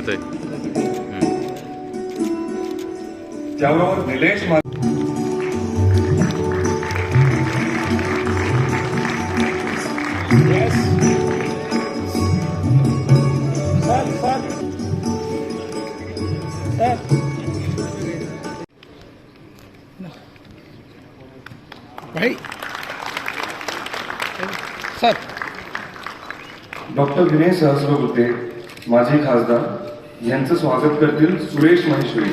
घेतोय. त्याबरोबर निलेश मा भाई। सर डॉक्टर विनय सहस्रबुद्धे माजी खासदार यांचं स्वागत करतील सुरेश महेश्वरी.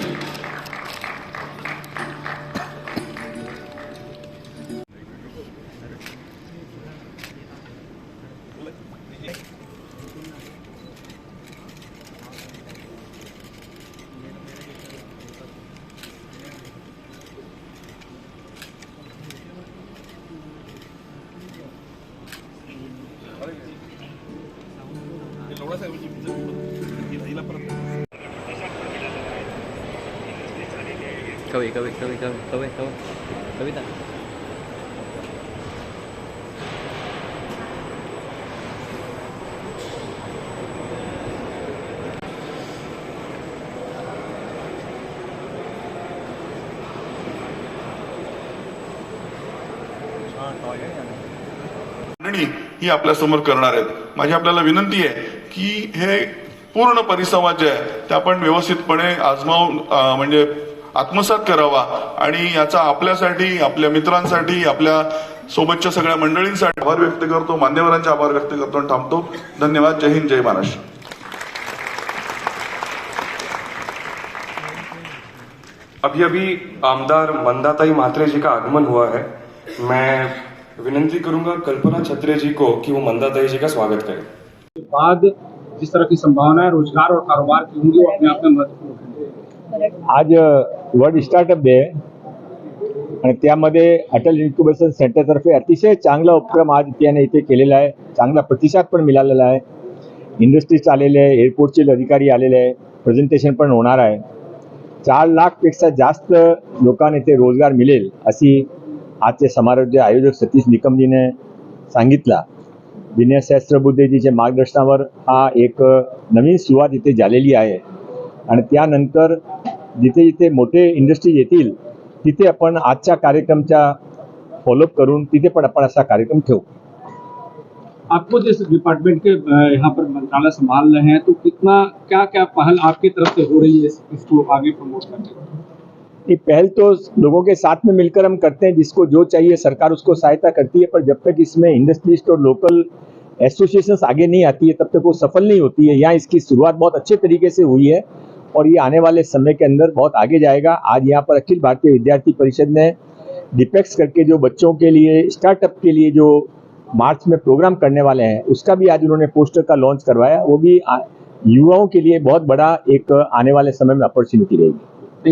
कवी कवी कवी कवी कवी कवी कविता ही आपल्यासमोर करणार आहेत. माझी आपल्याला विनंती आहे की हे पूर्ण परिसंवाद जे आहे ते आपण व्यवस्थितपणे आजमावून म्हणजे आत्मसात करावा आणि याचा आपल्यासाठी आपल्या मित्रांसाठी आपल्या सोबतच्या सगळ्या मंडळींसाठी आभार व्यक्त करतो मान्यवरांचे आभार व्यक्त करतो आणि थांबतो. धन्यवाद. जय हिंद जय महाराष्ट्र. अभी अभी आमदार मंदाताई मात्रे जी का आगमन हुआ है। मैं विनंती करूंगा कल्पना छत्रे जी को कि वो मंदाताई जी का स्वागत करें। बाद जिस तरह की संभावनाएं रोजगार और कारोबार की होंगी वो अपने आप में महत्त्वपूर्ण है आज वर्ल्ड स्टार्टअप डे आहे. आणि त्यामध्ये अटल इन्क्युबेशन सेंटरतर्फे अतिशय चांगला उपक्रम आज त्याने इथे केलेला आहे. चांगला प्रतिसाद पण मिळालेला आहे. इंडस्ट्रीज आलेले आहे एअरपोर्टचे अधिकारी आलेले आहे. प्रेझेंटेशन पण होणार आहे. चार लाखपेक्षा जास्त लोकांना इथे रोजगार मिळेल अशी आजचे समारोहचे आयोजक सतीश निकमजीने सांगितला. विनय सहस्त्रबुद्धेजीच्या मार्गदर्शनावर हा एक नवीन सुरुवात इथे झालेली आहे. आणि त्यानंतर जिथे जिथे मोठे इंडस्ट्री येतील तिथे आपण आजच्या कार्यक्रमच्या फॉलोअप करून तिथे पण आपण असा कार्यक्रम ठेवू. आपको जिस डिपार्टमेंट के यहाँ पर मंत्रालय संभाल रहे हैं तो कितना क्या क्या पहल आपकी तरफ़ से हो रही है इसको आगे प्रमोट करने ये पहल तो लोगों के साथ में मिलकर हम करते हैं जिसको जो चाहिए सरकार उसको सहायता करती है पर जब तक इसमें इंडस्ट्रिस्ट और लोकल एसोसिएशंस आगे नहीं आती है तब तक वो सफल नहीं होती है यहाँ इसकी शुरुआत बहुत अच्छे तरीके से हुई है। और ये आने वाले समय के अंदर बहुत आगे जाएगा। आज यहाँ पर अखिल भारतीय विद्यार्थी परिषद ने डिपेक्स करके जो बच्चों के लिए स्टार्टअप के लिए जो मार्च में प्रोग्राम करने वाले हैं, उसका भी आज उन्होंने पोस्टर का लॉन्च करवाया। वो भी युवाओं के लिए बहुत बड़ा एक आने वाले समय में अपॉर्चुनिटी रहेगी।